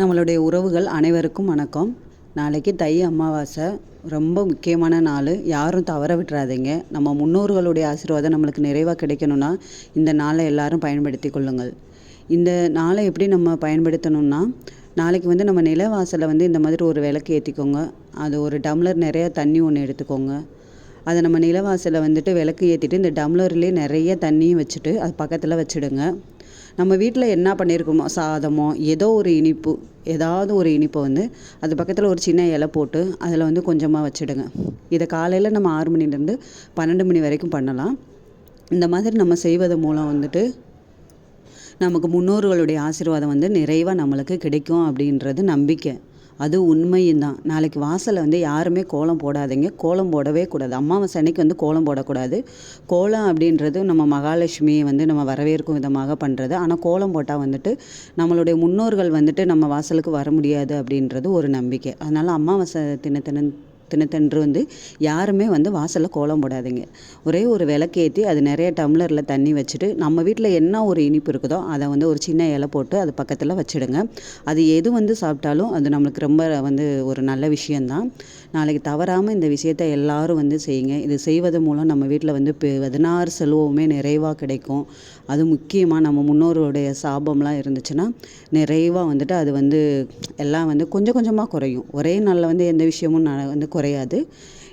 நம்மளுடைய உறவுகள் அனைவருக்கும் வணக்கம். நாளைக்கு தை அமாவாசை. ரொம்ப முக்கியமான நாள். யாரும் தவற விட்டுறாதீங்க. நம்ம முன்னோர்களுடைய ஆசீர்வாதம் நம்மளுக்கு நிறைவாக கிடைக்கணும்னா இந்த நாளை எல்லாரும் பயன்படுத்தி கொள்ளுங்கள். இந்த நாளை எப்படி நம்ம பயன்படுத்தணும்னா நாளைக்கு வந்து நம்ம நிலவாசலை வந்து இந்த மாதிரி ஒரு விளக்கு ஏற்றிக்கோங்க அது ஒரு டம்ளர் நிறைய தண்ணி ஒன்று எடுத்துக்கோங்க. அதை நம்ம நிலவாசலை வந்துட்டு விளக்கு ஏற்றிட்டு இந்த டம்ளர்லேயே நிறைய தண்ணியும் வச்சுட்டு அது பக்கத்தில் வச்சுடுங்க. நம்ம வீட்டில் என்ன பண்ணியிருக்கோமோ சாதமோ ஏதோ ஒரு இனிப்பு ஏதாவது ஒரு இனிப்பை வந்து அது பக்கத்தில் ஒரு சின்ன இலை போட்டு அதில் வந்து கொஞ்சமாக வச்சுடுங்க. இதை காலையில் நம்ம ஆறு மணிலேருந்து பன்னெண்டு மணி வரைக்கும் பண்ணலாம். இந்த மாதிரி நம்ம செய்வது மூலம் வந்துட்டு நமக்கு முன்னோர்களுடைய ஆசீர்வாதம் வந்து நிறைவாக நம்மளுக்கு கிடைக்கும் அப்படின்றது நம்பிக்கை. அது உண்மையும் தான் நாளைக்கு வாசலில் வந்து யாருமே கோலம் போடாதீங்க. கோலம் போடவே கூடாது. அம்மாவாசை அன்னைக்கு வந்து கோலம் போடக்கூடாது. கோலம் அப்படின்றது நம்ம மகாலட்சுமியை வந்து நம்ம வரவேற்கும் விதமாக பண்ணுறது ஆனால் கோலம் போட்டால் வந்துட்டு நம்மளுடைய முன்னோர்கள் வந்துட்டு நம்ம வாசலுக்கு வர முடியாது அப்படின்றது ஒரு நம்பிக்கை. அதனால் அமாவாசை தினத்தின தினத்தன்று வந்து யாருமே வந்து வாசலில் கோலம் போடாதீங்க. ஒரே ஒரு விளக்கேற்றி அது நிறைய டம்ளரில் தண்ணி வச்சுட்டு நம்ம வீட்டில் என்ன ஒரு இனிப்பு இருக்குதோ அதை வந்து ஒரு சின்ன இலை போட்டு அது பக்கத்தில் வச்சுடுங்க. அது எது வந்து சாப்பிட்டாலும் அது நம்மளுக்கு ரொம்ப வந்து ஒரு நல்ல விஷயந்தான் நாளைக்கு தவறாமல் இந்த விஷயத்த எல்லாரும் வந்து செய்யுங்க. இது செய்வது மூலம் நம்ம வீட்டில் வந்து பதினாறு செல்வமே நிறைவாக கிடைக்கும். அது முக்கியமாக நம்ம முன்னோருடைய சாபம்லாம் இருந்துச்சுன்னா நிறைவாக வந்துட்டு அது வந்து எல்லாம் வந்து கொஞ்சம் கொஞ்சமாக குறையும். ஒரே நாளில் வந்து எந்த விஷயமும் வந்து குறையாது.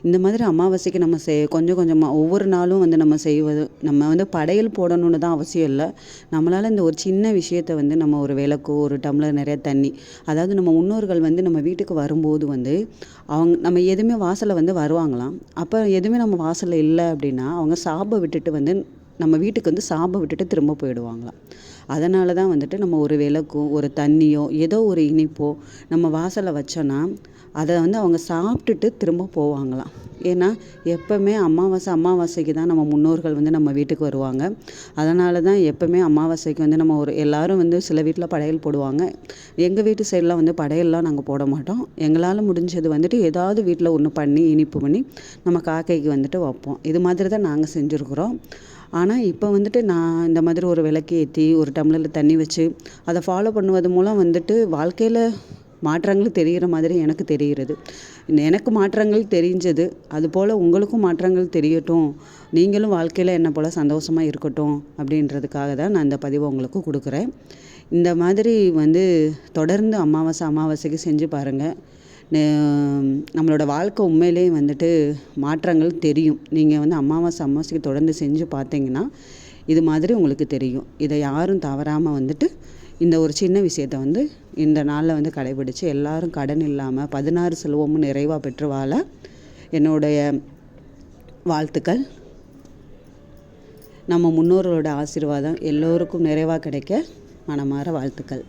இந்த மாதிரி அமாவாசைக்கு நம்ம செய் கொஞ்சம் கொஞ்சமாக ஒவ்வொரு நாளும் வந்து நம்ம செய்வது நம்ம வந்து படையல் போடணுன்னு தான் அவசியம் இல்லை. நம்மளால் இந்த ஒரு சின்ன விஷயத்த வந்து நம்ம ஒரு விளக்கோ ஒரு டம்ளர் நிறைய தண்ணி அதாவது நம்ம முன்னோர்கள் வந்து நம்ம வீட்டுக்கு வரும்போது வந்து அவங்க நம்ம எதுவுமே வாசலில் வந்து வருவாங்களாம். அப்போ எதுவுமே நம்ம வாசலில் இல்லை அப்படின்னா அவங்க சாப்பை விட்டுட்டு வந்து நம்ம வீட்டுக்கு வந்து சாபம் விட்டுட்டு திரும்ப போயிடுவாங்களாம். அதனால தான் வந்துட்டு நம்ம ஒரு விளக்கோ ஒரு தண்ணியோ ஏதோ ஒரு இனிப்போ நம்ம வாசலில் வச்சோன்னா அதை வந்து அவங்க சாப்பிட்டுட்டு திரும்ப போவாங்களாம். ஏன்னா எப்போவுமே அமாவாசை அமாவாசைக்கு தான் நம்ம முன்னோர்கள் வந்து நம்ம வீட்டுக்கு வருவாங்க. அதனால தான் எப்போவுமே அமாவாசைக்கு வந்து நம்ம ஒரு எல்லோரும் வந்து சில வீட்டில் படையல் போடுவாங்க. எங்கள் வீட்டு சைடெலாம் வந்து படையல்லாம் நாங்கள் போட மாட்டோம். எங்களால் முடிஞ்சது வந்துட்டு ஏதாவது வீட்டில் ஒன்று பண்ணி இனிப்பு பண்ணி நம்ம காக்கைக்கு வந்துட்டு வைப்போம். இது மாதிரி தான் நாங்கள் செஞ்சுருக்குறோம். ஆனால் இப்போ வந்துட்டு நான் இந்த மாதிரி ஒரு விளக்கு ஏற்றி ஒரு டம்ளரில் தண்ணி வச்சு அதை ஃபாலோ பண்ணுவது மூலம் வந்துட்டு வாழ்க்கையில் மாற்றங்கள் தெரிகிற மாதிரி எனக்கு தெரிகிறது. எனக்கு மாற்றங்கள் தெரிஞ்சது அதுபோல் உங்களுக்கும் மாற்றங்கள் தெரியட்டும். நீங்களும் வாழ்க்கையில் என்ன போல் சந்தோஷமாக இருக்கட்டும் அப்படின்றதுக்காக தான் நான் இந்த பதிவை உங்களுக்கு கொடுக்குறேன். இந்த மாதிரி வந்து தொடர்ந்து அமாவாசை அமாவாசைக்கு செஞ்சு பாருங்கள் நம்மளோட வாழ்க்கை உண்மையிலேயே வந்துட்டு மாற்றங்கள் தெரியும். நீங்கள் வந்து அமாவாசை அமாவாசைக்கு தொடர்ந்து செஞ்சு பார்த்தீங்கன்னா இது மாதிரி உங்களுக்கு தெரியும். இதை யாரும் தவறாமல் வந்துட்டு இந்த ஒரு சின்ன விஷயத்த வந்து இந்த நாளில் வந்து கடைபிடித்து எல்லாரும் கடன் இல்லாமல் பதினாறு செல்வமும் நிறைவாக பெற்று வாழ என்னுடைய வாழ்த்துக்கள். நம்ம முன்னோர்களோட ஆசீர்வாதம் எல்லோருக்கும் நிறைவாக கிடைக்க மனமாற வாழ்த்துக்கள்.